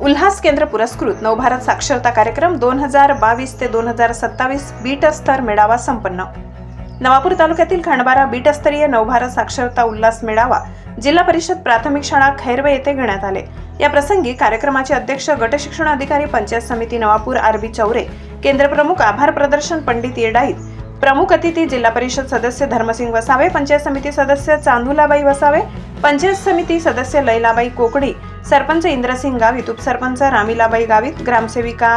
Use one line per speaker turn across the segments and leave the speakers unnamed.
उल्हास केंद्र पुरस्कृत नवभारत साक्षरता कार्यक्रम दोन हजार बावीस ते दोन हजार सत्तावीस बीटस्तर मेळावा संपन्न. नवापूर तालुक्यातील खंडबारा बीटस्तरीय नवभारत साक्षरता उल्हास मेळावा जिल्हा परिषद प्राथमिक शाळा खैरवे येथे घेण्यात आले. या प्रसंगी कार्यक्रमाचे अध्यक्ष गटशिक्षण अधिकारी पंचायत समिती नवापूर आरबी चौरे केंद्रप्रमुख आभार प्रदर्शन पंडित येडाईत प्रमुख अतिथी जिल्हा परिषद सदस्य धर्मसिंग वसावे पंचायत समिती सदस्य चांदुलाबाई वसावे पंचायत समिती सदस्य लैलाबाई कोकडी सरपंच इंद्रसिंग गावित उपसरपंच रामिलाबाई गावित ग्रामसेविका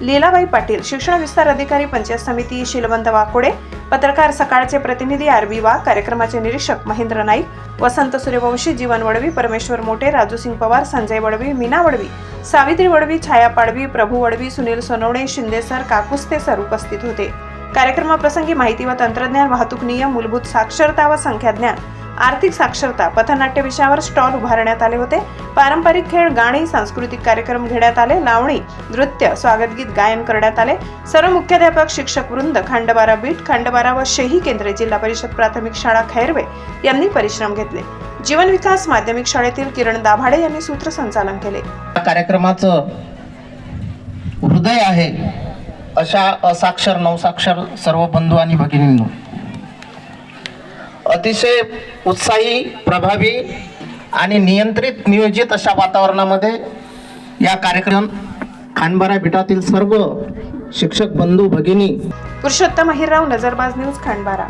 लीलाबाई पाटील शिक्षण विस्तार अधिकारी पंचायत समिती शिलवंत वाकोडे पत्रकार सकाळचे प्रतिनिधी आरबी वा कार्यक्रमाचे निरीक्षक महेंद्र नाईक वसंत सूर्यवंशी जीवन वडवी परमेश्वर मोटे राजूसिंग पवार संजय वडवी मीना वडवी सावित्री वडवी छाया पाडवी प्रभू वडवी सुनील सोनवणे शिंदे सर काकुस्ते सर उपस्थित होते. कार्यक्रमाप्रसंगी माहिती व तंत्रज्ञान वाहतूक नियम मूलभूत साक्षरता व संख्याज्ञान आर्थिक साक्षरता पथनाट्य विषयावर स्टॉल उभारण्यात आले होते. पारंपरिक खेळ गाणी सांस्कृतिक कार्यक्रम घेण्यात आले. लावणी नृत्य स्वागतगीत गायन करण्यात आले. सर्व मुख्याध्यापक शिक्षक वृंद खांडबारा बीट खांडबारा व शेही केंद्रे जिल्हा परिषद प्राथमिक शाळा खैरवे यांनी परिश्रम घेतले. जीवन विकास माध्यमिक शाळेतील किरण दाभाडे यांनी सूत्रसंचालन केले.
कार्यक्रमाचं हृदय आहे. अशा असाक्षर नवसाक्षर सर्व बंधू आणि भगिनींनो अतिशय उत्साही प्रभावी आणि नियंत्रित नियोजित अशा वातावरणामध्ये या कार्यक्रम खानबारा बेटातील सर्व शिक्षक बंधू भगिनी
पुरुषोत्तम अहिरराव नजरबाज न्यूज खानबारा.